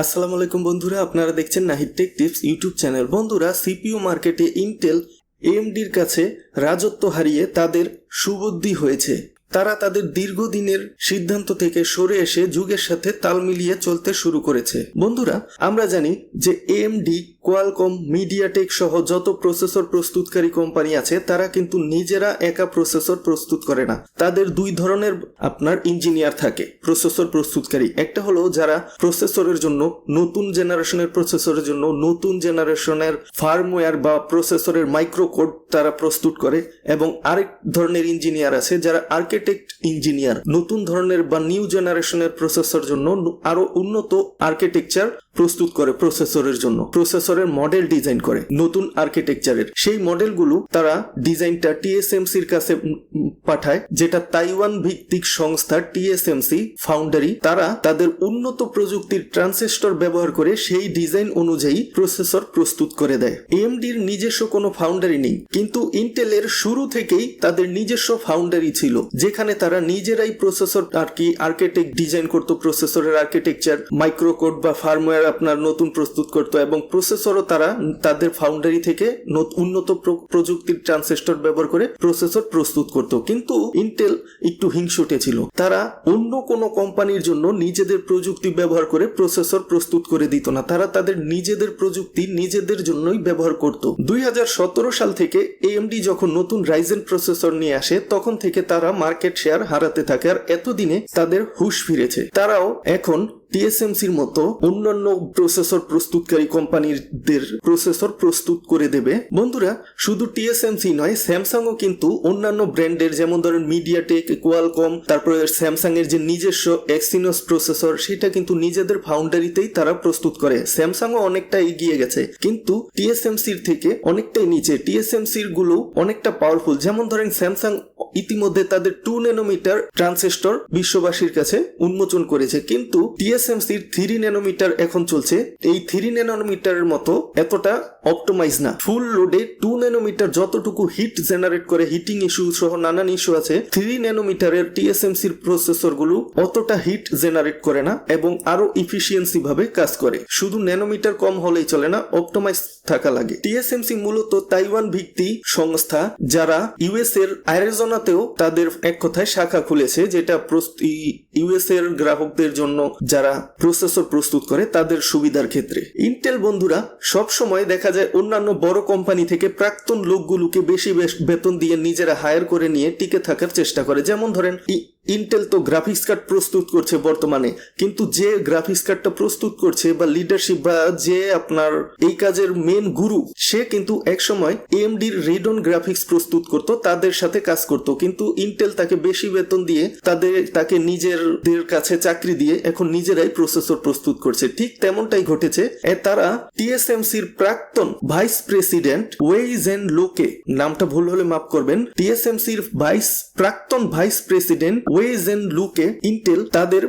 আসসালামু আলাইকুম বন্ধুরা, আপনারা দেখছেন Nahid tech tips YouTube channel বন্ধুরা সিপিইউ মার্কেটে ইন্টেল এমডির কাছে রাজত্ব হারিয়ে তাদের সুবুদ্ধি হয়েছে। তারা তাদের দীর্ঘদিনের সিদ্ধান্ত থেকে সরে এসে যুগের সাথে তাল মিলিয়ে চলতে শুরু করেছে। বন্ধুরা, আমরা জানি যে এএমডি কোয়ালকম মিডিয়াটেক সহ যত প্রসেসর প্রস্তুতকারী কোম্পানি আছে, তারা কিন্তু নিজেরা একা প্রসেসর প্রস্তুত করে না। তাদের দুই ধরনের আপনার ইঞ্জিনিয়ার থাকে, প্রসেসর প্রস্তুতকারী। একটা হলো যারা প্রসেসরের জন্য, নতুন জেনারেশনের প্রসেসরের জন্য, নতুন জেনারেশনের ফার্মওয়্যার বা প্রসেসরের মাইক্রোকোড তারা প্রস্তুত করে। এবং আরেক ধরনের ইঞ্জিনিয়ার আছে যারা আর্কিটেক্ট ইঞ্জিনিয়ার নতুন ধরনের বা নিউ জেনারেশনের প্রসেসর জন্য আরও উন্নত আর্কিটেকচার প্রস্তুত করে প্রসেসরের জন্য। প্রসেসরের মডেল ডিজাইন করে নতুন আর্কিটেকচারের সেই মডেলগুলো তারা ডিজাইনটা টিএসএমসির কাছে পাঠায়, যেটা তাইওয়ান ভিত্তিক সংস্থা টিএসএমসি ফাউন্ডারি তারা তাদের উন্নত প্রযুক্তির ট্রান্সিস্টর ব্যবহার করে সেই ডিজাইন অনুযায়ী প্রসেসর প্রস্তুত করে দেয়। এএমডির নিজস্ব কোনো ফাউন্ডারি নেই, কিন্তু ইন্টেলের শুরু থেকেই তাদের নিজস্ব ফাউন্ডারি ছিল যেখানে তারা নিজেরাই প্রসেসর আর কি আর্কিটেক্ট ডিজাইন করতো প্রসেসরের আর্কিটেকচার মাইক্রোকোড বা ফার্মওয়্যার আপনার নতুন প্রস্তুত করতো এবং প্রসেসরও তারা তাদের ফাউন্ডারি থেকে উন্নত প্রযুক্তির ট্রান্সিস্টর ব্যবহার করে প্রসেসর প্রস্তুত করত। কিন্তু ইন্টেল একটু হিংসুটে ছিল। তারা অন্য কোনো কোম্পানির জন্য নিজেদের প্রযুক্তি ব্যবহার করে প্রসেসর প্রস্তুত করে দিত না। তারা তাদের নিজেদের প্রযুক্তি নিজেদের জন্যই ব্যবহার করত। দুই হাজার সতেরো সাল থেকে এএমডি যখন নতুন রাইজেন প্রসেসর নিয়ে আসে, তখন থেকে তারা মার্কেট শেয়ার হারাতে থাকে আর এতদিনে তাদের হুশ ফিরেছে। তারাও এখন টিএসএমসির মতো অন্যান্য প্রসেসর প্রস্তুতকারী কোম্পানিদের প্রসেসর প্রস্তুত করে দেবে। বন্ধুরা, শুধু টিএসএমসি নয়, স্যামসাংও কিন্তু অন্যান্য ব্র্যান্ডের যেমন ধরেন মিডিয়াটেক কোয়ালকম তারপরে স্যামসাং এর যে নিজস্ব এক্সিনোস প্রসেসর, সেটা কিন্তু নিজেদের ফাউন্ডারিতেই তারা প্রস্তুত করে। স্যামসাংও অনেকটা এগিয়ে গেছে, কিন্তু টিএসএমসির থেকে অনেকটাই নিচে। টিএসএমসিরগুলো অনেকটা পাওয়ারফুল যেমন ধরেন স্যামসাং ইতিমধ্যে তাদের টু ন্যানোমিটার ট্রান্সিস্টর বিশ্ববাসীর কাছে উন্মোচন করেছে। কিন্তু টিএসএমসির থ্রি ন্যানোমিটার এখন চলছে। এই থ্রি ন্যানোমিটারের মতো এতটা অপটোমাইজ না। ফুল লোডে টু ন্যানোমিটার যতটুকু হিট জেনারেট করে হিটিং ইস্যু সহ নানান ইস্যু আছে থ্রি ন্যানোমিটারের টিএসএমসির প্রসেসরগুলো অতটা হিট জেনারেট করে না এবং আরও ইফিসিয়েন্সি ভাবে কাজ করে। শুধু ন্যানোমিটার কম হলেই চলে না অপটোমাইজ থাকা লাগে। টিএসএমসি মূলত তাইওয়ান ভিত্তি সংস্থা যারা ইউএস এর অ্যারিজোনাতেও তাদের এক কথায় শাখা খুলেছে যেটা ইউএস এর গ্রাহকদের জন্য যারা প্রসেসর প্রস্তুত করে তাদের সুবিধার ক্ষেত্রে। ইন্টেল বন্ধুরা সব সময় দেখা যায় অন্যান্য বড় কোম্পানি থেকে প্রাক্তন লোকগুলোকে বেশি বেতন দিয়ে নিজেরা হায়ার করে নিয়ে টিকে থাকার চেষ্টা করে। যেমন ধরেন ইন্টেল তো গ্রাফিক্স কার্ড প্রস্তুত করছে বর্তমানে, কিন্তু যে গ্রাফিক্স কার্ডটা প্রস্তুত করছে বা লিডারশিপ বা যে আপনার এই কাজের মেন গুরু সে কিন্তু একসময় এএমডির রেডন গ্রাফিক্স প্রস্তুত করত, তাদের সাথে কাজ করত। কিন্তু ইন্টেল তাকে বেশি বেতন দিয়ে, তাদের, তাকে নিজেরদের কাছে চাকরি দিয়ে এখন নিজেরাই প্রসেসর প্রস্তুত করছে। ঠিক তেমনটাই ঘটেছে। তারা টিএসএমসির প্রাক্তন ভাইস প্রেসিডেন্ট ওয়েইজেন লোকে নামটা ভুল হলে মাফ করবেন টিএসএমসির ভাইস প্রাক্তন ভাইস প্রেসিডেন্ট ওয়েজেন লুকে ইন্টেল তাদের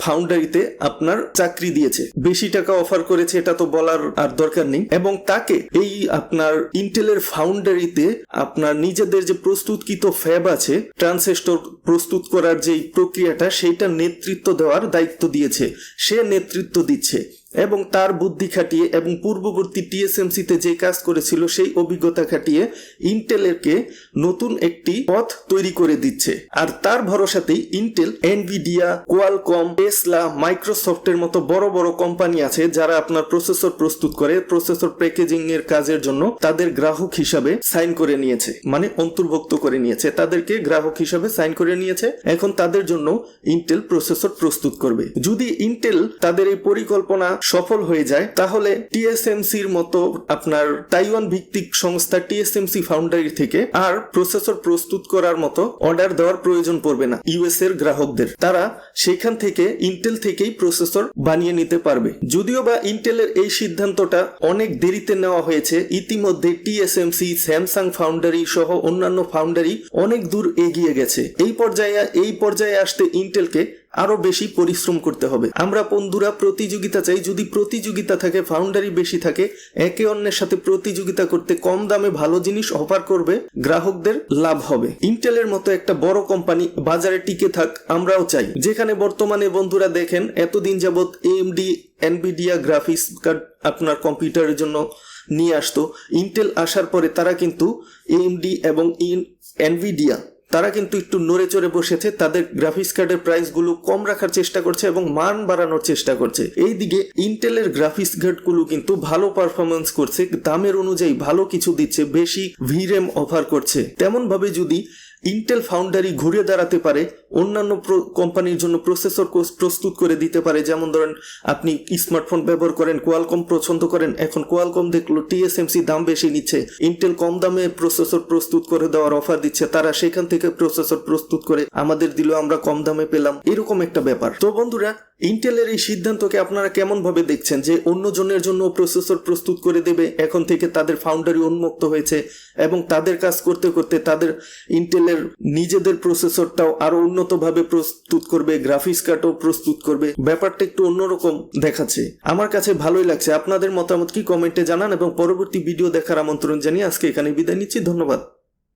ফাউন্ডারিতে আপনার চাকরি দিয়েছে। বেশি টাকা অফার করেছে, এটা তো বলার আর দরকার নেই। এবং তাকে এই আপনার ইন্টেলের ফাউন্ডারিতে আপনার নিজেদের যে প্রস্তুতকৃত ফ্যাব আছে ট্রান্সেস্টর প্রস্তুত করার যে প্রক্রিয়াটা সেইটা নেতৃত্ব দেওয়ার দায়িত্ব দিয়েছে। সে নেতৃত্ব দিচ্ছে। এবং তার বুদ্ধি খাটিয়ে এবং পূর্ববর্তী টিএসএমসিতে যে কাজ করেছিল সেই অভিজ্ঞতা খাটিয়ে ইন্টেলেরকে নতুন একটি পথ তৈরি করে দিচ্ছে। আর তার ভরসাতেই ইন্টেল, এনভিডিয়া, কোয়ালকম, টেসলা, মাইক্রোসফটের মতো বড় বড় কোম্পানি আছে যারা আপনার প্রসেসর প্রস্তুত করে, প্রসেসর প্যাকেজিং এর কাজের জন্য তাদের গ্রাহক হিসাবে সাইন করে নিয়েছে। মানে অন্তর্ভুক্ত করে নিয়েছে। তাদেরকে গ্রাহক হিসাবে সাইন করে নিয়েছে। এখন তাদের জন্য ইন্টেল প্রসেসর প্রস্তুত করবে। যদি ইন্টেল তাদের এই পরিকল্পনা সফল হয়ে যায়, তাহলে টিএসএমসির মতো আপনার তাইওয়ান ভিত্তিক সংস্থা টিএসএমসি ফাউন্ডারি থেকে আর প্রসেসর প্রস্তুত করার মতো অর্ডার দেওয়ার প্রয়োজন পড়বে না ইউএস এর গ্রাহকদের। তারা সেখান থেকে ইন্টেল থেকেই প্রসেসর বানিয়ে নিতে পারবে। যদিও বা ইন্টেলের এই সিদ্ধান্তটা অনেক দেরিতে নেওয়া হয়েছে, ইতিমধ্যে টিএসএমসি, স্যামসাং ফাউন্ডারি সহ অন্যান্য ফাউন্ডারি অনেক দূর এগিয়ে গেছে। এই পর্যায়ে এই পর্যায়ে আসতে ইন্টেলকে আরও বেশি পরিশ্রম করতে হবে। আমরা বন্ধুরা, প্রতিযোগিতা চাই। যদি প্রতিযোগিতা থাকে ফাউন্ডারি বেশি থাকে, একে অন্যের সাথে প্রতিযোগিতা করতে কম দামে ভালো জিনিস অফার করবে, গ্রাহকদের লাভ হবে। ইন্টেলের মতো একটা বড় কোম্পানি বাজারে টিকে থাক, আমরাও চাই। যেখানে বর্তমানে বন্ধুরা দেখেন, এতদিন যাবৎ এএমডি এনবিডিয়া গ্রাফিক্স কার্ড আপনার কম্পিউটারের জন্য নিয়ে আসতো। ইন্টেল আসার পরে তারা কিন্তু এএমডি এবং এনভিডিয়া তারা কিন্তু একটু নড়ে চড়ে বসেছে, তাদের গ্রাফিক্স কার্ডের প্রাইসগুলো কম রাখার চেষ্টা করছে এবং মান বাড়ানোর চেষ্টা করছে। এইদিকে ইন্টেলের গ্রাফিক্স কার্ডগুলো কিন্তু ভালো পারফরমেন্স করছে, দামের অনুযায়ী ভালো কিছু দিচ্ছে, বেশি ভিরেম অফার করছে। তেমন ভাবে যদি ইন্টেল ফাউন্ডারি ঘুরে দাঁড়াতে পারে, অন্যান্য কোম্পানির জন্য প্রসেসর প্রস্তুত করে দিতে পারে। যেমন ধরেন, আপনি স্মার্টফোন ব্যবহার করেন কোয়ালকম পছন্দ করেন, এখন কোয়ালকম দেখল টিএসএমসি দাম বেশি নিচ্ছে ইন্টেল কম দামে প্রসেসর প্রস্তুত করে দেওয়ার অফার দিচ্ছে, তারা সেখান থেকে প্রসেসর প্রস্তুত করে আমাদের দিল, আমরা কম দামে পেলাম। এরকম একটা ব্যাপার। তো বন্ধুরা ইন্টেলের এই সিদ্ধান্তকে আপনারা কেমন ভাবে দেখছেন? যে অন্য জনের জন্য প্রসেসর প্রস্তুত করে দেবে, এখন থেকে তাদের ফাউন্ডারি উন্মুক্ত হয়েছে এবং তাদের কাজ করতে করতে তাদের ইন্টেলের নিজেদের প্রসেসরটাও আরও উন্নতভাবে প্রস্তুত করবে গ্রাফিক্স কার্ডও প্রস্তুত করবে। ব্যাপারটা একটু অন্যরকম দেখাচ্ছে। আমার কাছে ভালোই লাগছে। আপনাদের মতামত কি? কমেন্টে জানান এবং পরবর্তী ভিডিও দেখার আমন্ত্রণ জানিয়ে আজকে এখানে বিদায় নিচ্ছি। ধন্যবাদ।